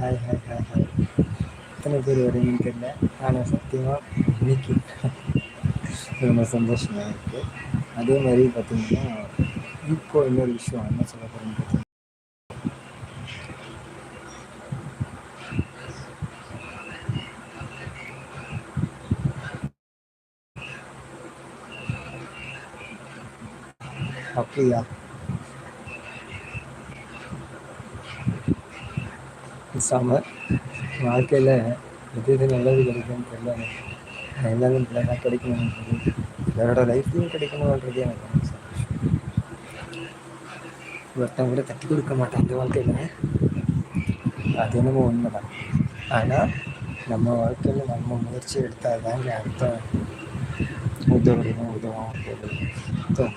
Hi hi hi hi. எத்தனை பேர் வரீங்கன்னு தெரியல. ஆனால் சத்தியமாக இன்னைக்கு ரொம்ப சந்தோஷமாக இருக்குது அதே மாதிரி பார்த்திங்கன்னா இப்போ இன்னொரு விஷயம் என்ன சொல்ல போகிறேன்னு பார்த்தீங்கன்னா அப்படியா? பேசாமல் வாழ்க்கையில் எது எது நல்லது கிடைக்கும்னு தெரியல எனக்கு எல்லாமே நல்லா கிடைக்கணுன்றது எல்லாரோட லைஃப்லையும் கிடைக்கணுன்றது எனக்கு ரொம்ப சந்தோஷம். ஒருத்தன் கூட தட்டி கொடுக்க மாட்டான் இந்த வாழ்க்கையில். அது என்னமோ உண்மைதான். ஆனால் நம்ம வாழ்க்கையில் நம்ம முயற்சி எடுத்தால் தாங்க அர்த்தம் உதவணும் உதவும்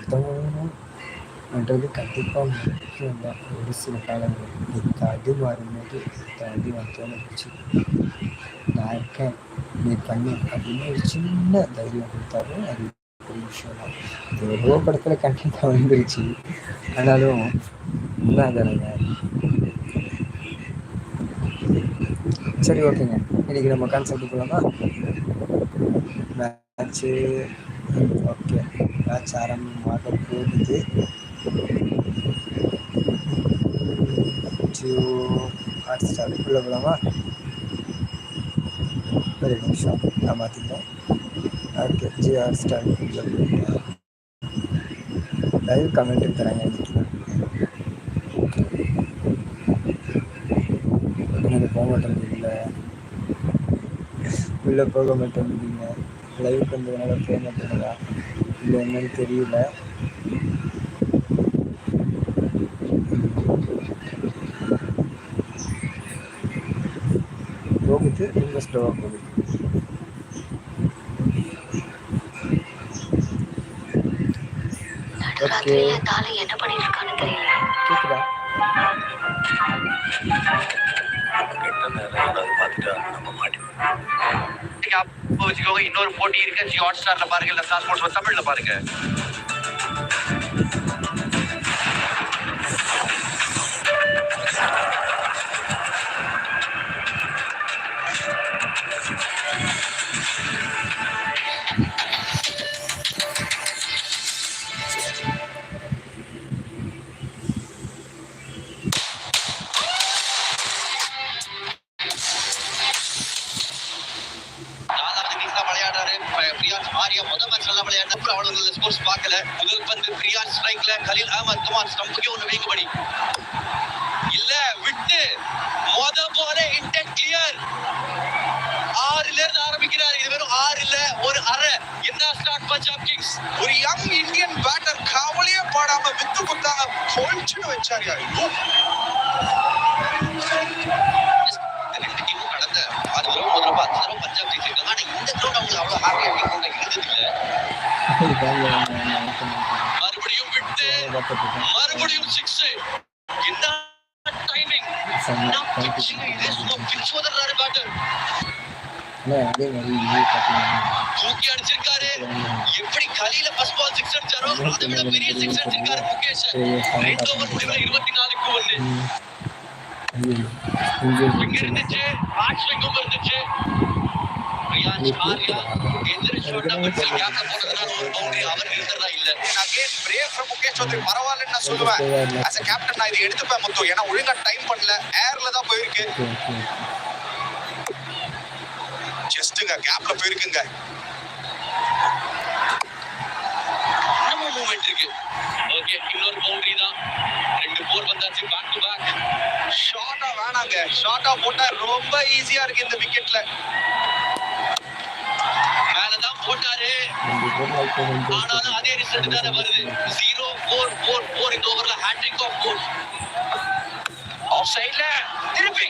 உதவணும்ன்றது கண்டிப்பாக முக்கியம் தான். ஒரு சில காலங்கள் இது அது வரும்போது வந்தோன்னு தோணுச்சு நான் இருக்கேன். நீ பண்ணு அப்படின்னு ஒரு சின்ன தைரியம் கொடுத்தாலும் அது ஒரு விஷயம் தான். இது எவ்வளோ படத்தில் கண்டிப்பாக வந்துருச்சு. ஆனாலும் உண்மைதானங்க சரி ஓகேங்க இன்னைக்கு நம்ம கான்செப்ட் போகலாமா மேட்ச்சு ஓகே மேட்ச் ஆரம்பமாக போகுது. ஹாட் உள்ள போகலாமா ஒரு நிமிஷம் நான் மாற்றிக்கிறேன் ஓகே ஜிஆர் ஹாட் உள்ள லைவ் கமெண்ட் தராங்க இன்னைக்கு. போக மாட்டேங்குது உள்ளே போக மாட்டேங்குதுங்க. லைவ் பண்ணுறதுனால போக மாட்டேங்குதா? இல்லை என்னன்னு தெரியல. போகுது ரொம்ப ஸ்லோவாக போகுது. ஓகே தாலி என்ன பண்ணிட்டு இருக்கான்னு தெரியல கேட்குதா இன்னொரு போட்டி இருக்கு. ஜி ஹாட் ஸ்டார்ல பாருங்க இல்ல ஸ்டார் ஸ்போர்ட்ஸ் தமிழ்ல பாருங்க. பந்து பிரியாஸ் ஸ்ட்ரைக்ல கலீல் அஹமத் குமார் ஸ்டம்புக்கு ஒண்ணு வேகுபடி இல்ல விட்டு. மொத போல இன்டென்ட் கிளியர் ஆறுல இருந்து ஆரம்பிக்கிறார். இது வெறும் ஆறு இல்ல ஒரு அரை. என்ன ஸ்டார்ட் பஞ்சாப் கிங்ஸ் ஒரு யங் இந்தியன் பேட்டர் கவலையே பாடாம வித்து குத்தாங்க பொழிச்சுன்னு வச்சாரு கடந்த அது வரும் முதல்ல பத்து தடவை பஞ்சாப் ஜெயிச்சிருக்காங்க ஆனா இந்த கிரௌண்ட் அவங்களுக்கு அவ்வளவு ஹாப்பியா இருந்தது இல்ல மறுபடியும் விட்டு மறுபடியும் சிக்ஸ் என்ன டைமிங். அதே மாதிரி பார்த்தீங்கன்னா தூக்கி அடிச்சிருக்காரு. எப்படி கலியில ஃபர்ஸ்ட் பால் சிக்ஸ் அடிச்சாரோ அதை விட பெரிய சிக்ஸ் அடிச்சிருக்காரு முகேஷ். ரெண்டு ஓவர் முடிவுல இருபத்தி நாலுக்கு ஒண்ணு. இருந்துச்சு. ஸ்விங்கும் இருந்துச்சு எதிர் ஷாட்டா மிடில் கேப்ல போனதுனால ஒரு பவுண்டரி அவர் இருந்ததா இல்ல. Again brave from Mukesh Choudhary பரவாயில்லன்னு நான் சொல்லுவேன். ஆஸ் a கேப்டன் நான் இதை எடுத்துப்பேன் முத்து ஏன்னா ஒழுங்கா டைம் பண்ணல. ஏர்ல தான் போயிருக்கு. ஜஸ்ட்டுங்க கேப்ல போயிருக்குங்க. மூவ்மெண்ட் இருக்கு. ஓகே இன்னொரு பவுண்டரி தான். ரெண்டு போர் வந்தாச்சு பேக் டு பேக் ஷார்ட்டா வேணாங்க. ஷார்ட்டா போட்டா ரொம்ப ஈஸியா இருக்கு இந்த விக்கெட்ல மேலதான் போட்டாரு. ஆனாலும் அதே ரிசல்ட் தானே வருது. ஜீரோ இந்த ஓவர்ல ஹேட்ரிக் ஆஃப் ஃபோர் ஆஃப் சைட்ல திருப்பி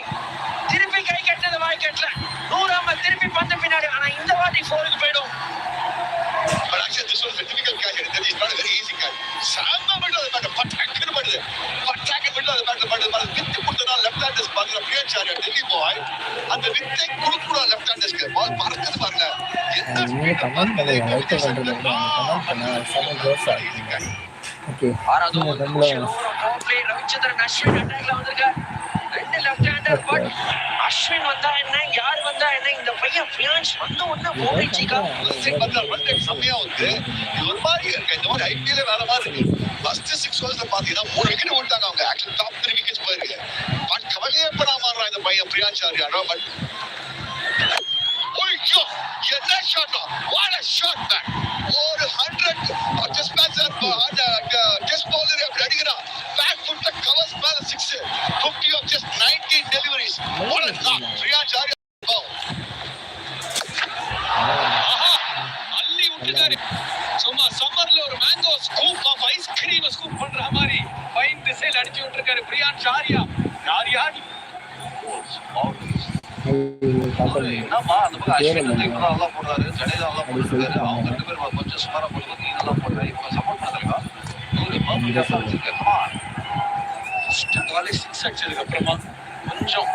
திருப்பி கை கட்டினது வாய் கட்டல. நூறாம திருப்பி பந்து பின்னாடி ஆனா இந்த வாட்டி ஃபோருக்கு போயிடும். But actually, this was a difficult catch. It's not a very easy catch. செம்ம மிடில் அது பேட்டர் பட்டாக்குன்னு படுது பட்டாக்கு மிடில் அது பேட்டர் படுது அது வித்து கொடுத்தனா லெஃப்ட் ஹேண்டர்ஸ் பாருங்க பிரியன்ஸ் ஆரியா டெல்லி பாய் அந்த வித்தை கொடுக்கூடாது லெஃப்ட் ஹேண்டர்ஸ்க்கு பால் பறக்குது பாருங்க. நீங்கள் கமெண்ட் பண்ணுங்க லைக் பண்ணுறத கமெண்ட் பண்ணால் செம ஓகே ஆறாவது நம்மள ரவிச்சந்திரன் அஸ்வின் அட்டாக்ல வந்திருக்கார். ரெண்டு லெஃப்ட் ஹேண்டர் பட் அஸ்வின் வந்தா என்ன யார் வந்தா என்ன இந்த பையன் பியான்ஸ் வந்த உடனே போயிடுச்சுக்கா வந்து ரேட் செம்மையா வந்து இது ஒரு மாதிரி இருக்கு. இந்த மாதிரி ஐபிஎல் வேற மாதிரி இருக்கு ஃபர்ஸ்ட் சிக்ஸ் ஓவர்ஸ்ல பாத்தீங்கன்னா மூணு விக்கெட் விட்டாங்க அவங்க. ஆக்சுவலி டாப் த்ரீ விக்கெட்ஸ் போயிருக்கு. பட் கவலையே படாம இந்த பையன் பிரியான்ஸ் ஆரியானோ பட் ஐயோ என்ன shot what a shot man ஒரு hundred test match test bowler அப்படி அடிக்கிறான் பேக் ஃபுட்ல கவர்ஸ் மேல six fifty of just nineteen deliveries what a knock Priyansh Arya ஆஹா அள்ளி விட்டுட்டாரு சும்மா சம்மர்ல ஒரு mango scoop of ice cream scoop பண்ற மாதிரி ஃபைன் திசையில் அடிச்சு விட்டுருக்காரு பிரியான் ஷாரியா யாரியா காட்டன் நல்லா போடுறாரு ஜடேஜா நல்லா போட்டுருக்காரு அவங்க ரெண்டு பேரும் கொஞ்சம் சுமாரா போடுறது நீ நல்லா போடுற இப்போ சப்போர்ட் ஃபர்ஸ்ட் காலே சிக்ஸ் அடிச்சதுக்கு அப்புறமா கொஞ்சம்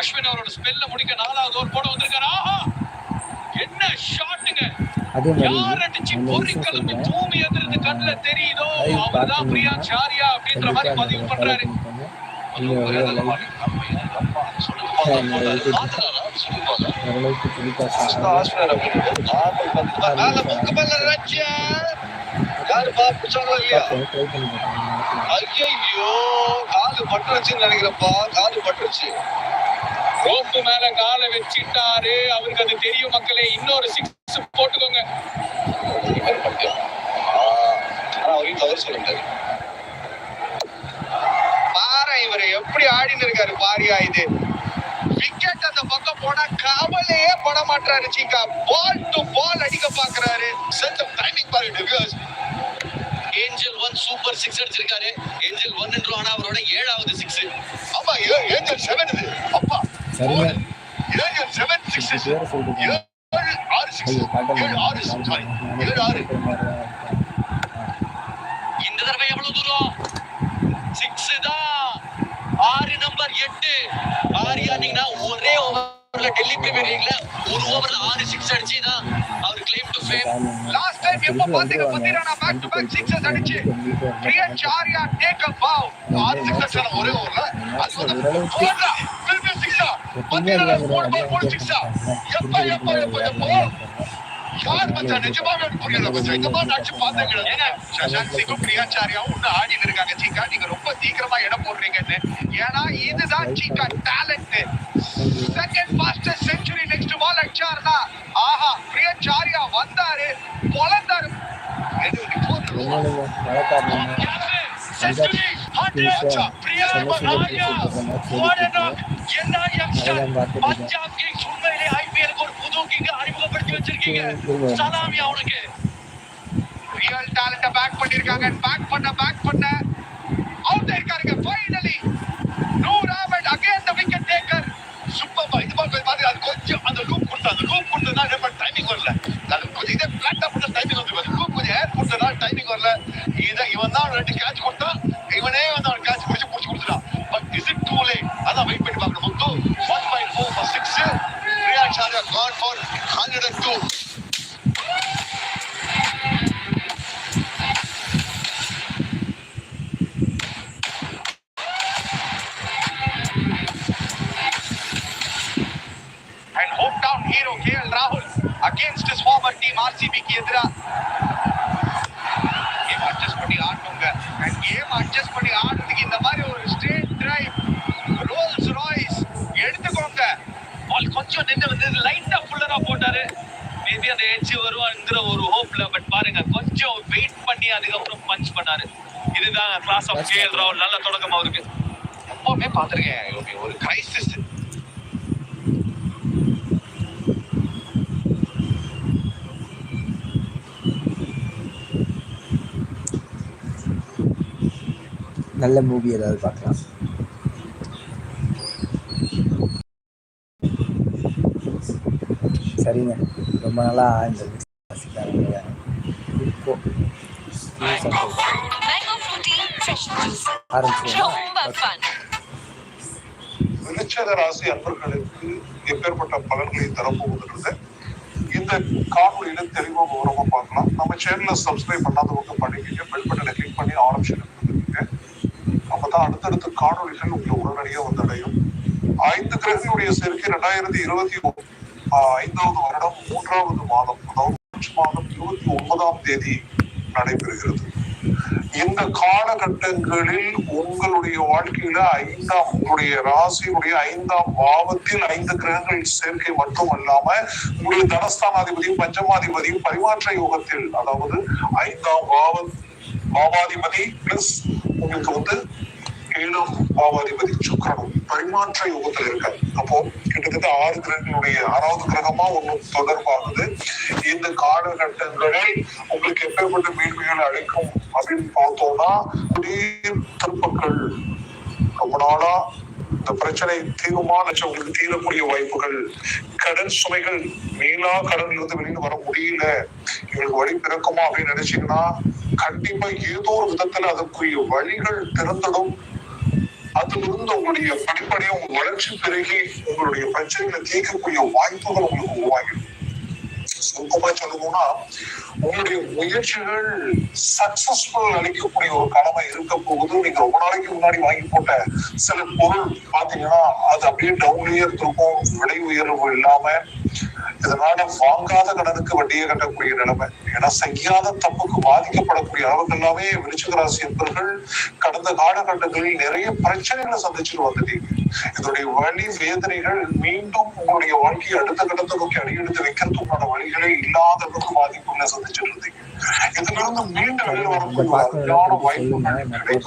அஸ்வின் அவரோட ஸ்பெல்ல முடிக்க நாலாவது ஓவர் போட வந்திருக்காரு ஆஹா என்ன ஷாட்டுங்க அதே மாதிரி யார் அடிச்சு பொறி விஷயம் கிளம்பி சொல்றேன் தூமி எதிர்த்து கண்ணுல தெரியுதோ அவர்தான் பிரியா சாரியா அப்படின்ற மாதிரி பதிவு பண்றாரு பண்ணிக்கோங்க ஐயோ. காலு பட்டுருச்சுன்னு நினைக்கிறப்பா காலு பட்டுருச்சு. ரோப்பு மேல காலை வச்சிட்டாரு. அவருக்கு அது தெரியும் மக்களே. இன்னொரு சிக்ஸ் போட்டுக்கோங்க. அவரையும் தவறு சொல்ல முடியாது பாரு இவரு எப்படி ஆடின்னு இருக்காரு பாரியா இது. விக்கெட் கவலையே பட மாட்டாரு சீக்கா. பால் டு பால் அடிக்க பாக்குறாரு செட் டைமிங் பாருங்க ஏஞ்சல் ஒன் சூப்பர் சிக்ஸ் அடிச்சிருக்காரு. ஏஞ்சல் ஒன் என்று ஆனா அவரோட ஏழாவது சிக்ஸ் ஆமா ஏ- ஏஞ்சல் செவன் இது. அப்பா. சரிங்க. Angel seven six. ஏழு ஆறு சிக்ஸ் ஏழு ஆறு சாரி ஏழு ஆறு. இந்த தடவை எவ்வளவு தூரம்? சிக்ஸ் தான். ஆறு நம்பர் எட்டு. ஆரியா நீங்கன்னா ஒரே ஓவர்ல டெல்லி பிரீமியர் லீக்ல ஒரு ஓவர்ல ஆறு சிக்ஸ் அடிச்சு தான் அவர் claim to fame last time எப்ப பாத்தீங்க பத்திரானா பேக் டு பேக் அடிச்சு. பிரியன் சாரியா டேக் அ பாவ் ஆறு சிக்ஸஸ் ஆன ஒரே ஓவர்ல அது வந்து போடுறா போடு போடு எப்ப எப்ப எப்ப யார் மச்சான்? நிஜமாவே எனக்கு புரியல. மச்சான் இந்த மாதிரி அடிச்சு பார்த்தே கிடையாது சசாந்த் சிங்கும் பிரியாச்சாரியாவும் இன்னும் ஆடிட்டு இருக்காங்க. சீக்கா நீங்க ரொம்ப சீக்கிரமா இடம் போடுறீங்கன்னு. ஏன்னா இதுதான் சீக்கா talent second fastest century next ball அடிச்சாருன்னா ஆஹா பிரியாச்சாரியா வந்தாரு பொலந்தாரு எது நீ போடு என்னங்க மழைக்காரணம் செஞ்சுரி பஞ்சாப் கிங்ஸ் வச்சிருக்கீங்க. சலாமி அவனுக்கு. ரியல் டேலண்ட பேக் பண்ணிருக்காங்க. பேக் பண்ண பேக் பண்ண. Out ஆயிருக்காருங்க finally Noor again the wicket taker super இது பாத்து அது கொஞ்சம் அந்த லூப் கொடுத்தா அந்த லூப் கொடுத்தா நம்ம டைமிங் வரல. Hometown hero KL Rahul against his former team RCB game adjust பண்ணி ஆடணுங்க அண்ட் கேம் அட்ஜஸ்ட் பண்ணி ஆடுறதுக்கு இந்த மாதிரி ஒரு ஸ்ட்ரெயிட் டிரைவ் ரோல்ஸ் ராய்ஸ் எடுத்துக்கோங்க. பால் கொஞ்சம் நின்று வந்து லைட்டா ஃபுல்லரா போட்டாரு. மேபி அந்த எட்ஜ் வருவாங்கிற ஒரு ஹோப்ல பட் பாருங்க கொஞ்சம் வெயிட் பண்ணி அதுக்கப்புறம் பஞ்ச் பண்ணாரு. இதுதான் கிளாஸ் ஆஃப் கேஎல் ராகுல் நல்ல தொடக்கம் அவருக்கு. எப்பவுமே பார்த்திருக்கேன். ஒரு கிரைசிஸ் நல்ல மூவி ஏதாவது பார்க்கலாம். சரிங்க. ரொம்ப நாளாக இந்த ரசிக்காங்க இப்போ விருச்சக ராசி அன்பர்களுக்கு எப்பேற்பட்ட பலன்களை தரப்போகுதுன்றத இந்த காணொலியில தெளிவாக விவரமா பார்க்கலாம். நம்ம சேனலை சப்ஸ்கிரைப் பண்ணாதவங்க பண்ணிக்கங்க பெல் பட்டனை கிளிக் பண்ணி ஆரம்பிச்சிருக்கு அடுத்தடுத்த காணொலிகள் உங்களை உடனடியாக வந்து அடையும் ஐந்து கிரகங்களுடைய சேர்க்கை ரெண்டாயிரத்தி இருபத்தி ஐந்தாவது வருடம் மூன்றாவது மாதம் அதாவது மார்ச் மாதம் இருபத்தி ஒன்பதாம் தேதி நடைபெறுகிறது. இந்த காலகட்டங்களில் உங்களுடைய வாழ்க்கையில ஐந்தாம் உங்களுடைய ராசியினுடைய ஐந்தாம் பாவத்தில் ஐந்து கிரகங்கள் சேர்க்கை மட்டும் அல்லாம உங்களுடைய தனஸ்தானாதிபதியும் பஞ்சமாதிபதியும் பரிமாற்ற யோகத்தில் அதாவது ஐந்தாம் பாவ பாவாதிபதி பிளஸ் உங்களுக்கு வந்து ஏழாம் பாவாதிபதி சுக்கிரனும் பரிமாற்ற யோகத்துல இருக்காரு. அப்போ கிட்டத்தட்ட ஆறு கிரகங்களுடைய ஆறாவது கிரகமா ஒண்ணு தொடர்பாகுது. இந்த காலகட்டங்களில் உங்களுக்கு எப்பேற்பட்ட மீன்மைகள் அழைக்கும் அப்படின்னு பார்த்தோம்னா திடீர் திருப்பங்கள். ரொம்ப நாளா இந்த பிரச்சனை தீருமா லட்சம் உங்களுக்கு தீரக்கூடிய வாய்ப்புகள். கடன் சுமைகள் மீளா கடன்ல இருந்து வெளியில் வர முடியல. இவங்களுக்கு வழி பிறக்குமா அப்படின்னு நினைச்சீங்கன்னா கண்டிப்பா ஏதோ ஒரு விதத்துல அதற்குரிய வழிகள் திறந்துடும். அதிலிருந்து உங்களுடைய படிப்படியா உங்க வளர்ச்சி பெருகி உங்களுடைய பிரச்சனைகளை தீர்க்கக்கூடிய வாய்ப்புகள் உங்களுக்கு உருவாகிடும். சுருக்கமா சொல்லணும்னா உங்களுடைய முயற்சிகள் சக்சஸ்ஃபுல் அளிக்கக்கூடிய ஒரு கடமை இருக்க போகுது. நீங்க ரொம்ப நாளைக்கு முன்னாடி வாங்கி போட்ட சில பொருள் பாத்தீங்கன்னா அது அப்படியே டவுன்லயே இருக்கும் விலை உயர்வு இல்லாம இதனால வாங்காத கடனுக்கு வட்டியை கட்டக்கூடிய நிலைமை ஏன்னா செய்யாத தப்புக்கு பாதிக்கப்படக்கூடிய அளவுக்கு எல்லாமே விருச்சிக ராசி கடந்த காலகட்டங்களில் நிறைய பிரச்சனைகளை சந்திச்சுட்டு வந்துட்டீங்க. இதனுடைய வழி வேதனைகள் மீண்டும் உங்களுடைய வாழ்க்கையை அடுத்த கட்டத்தை நோக்கி அடியெடுத்து வைக்கிறதுக்கான வழிகளே இல்லாத அளவுக்கு பாதிப்புகளை சந்திச்சுட்டு இருந்தீங்க. இதுல இருந்து மீண்டும் வெளியில் வரக்கூடிய அருமையான வாய்ப்புகள் கிடைக்கும்.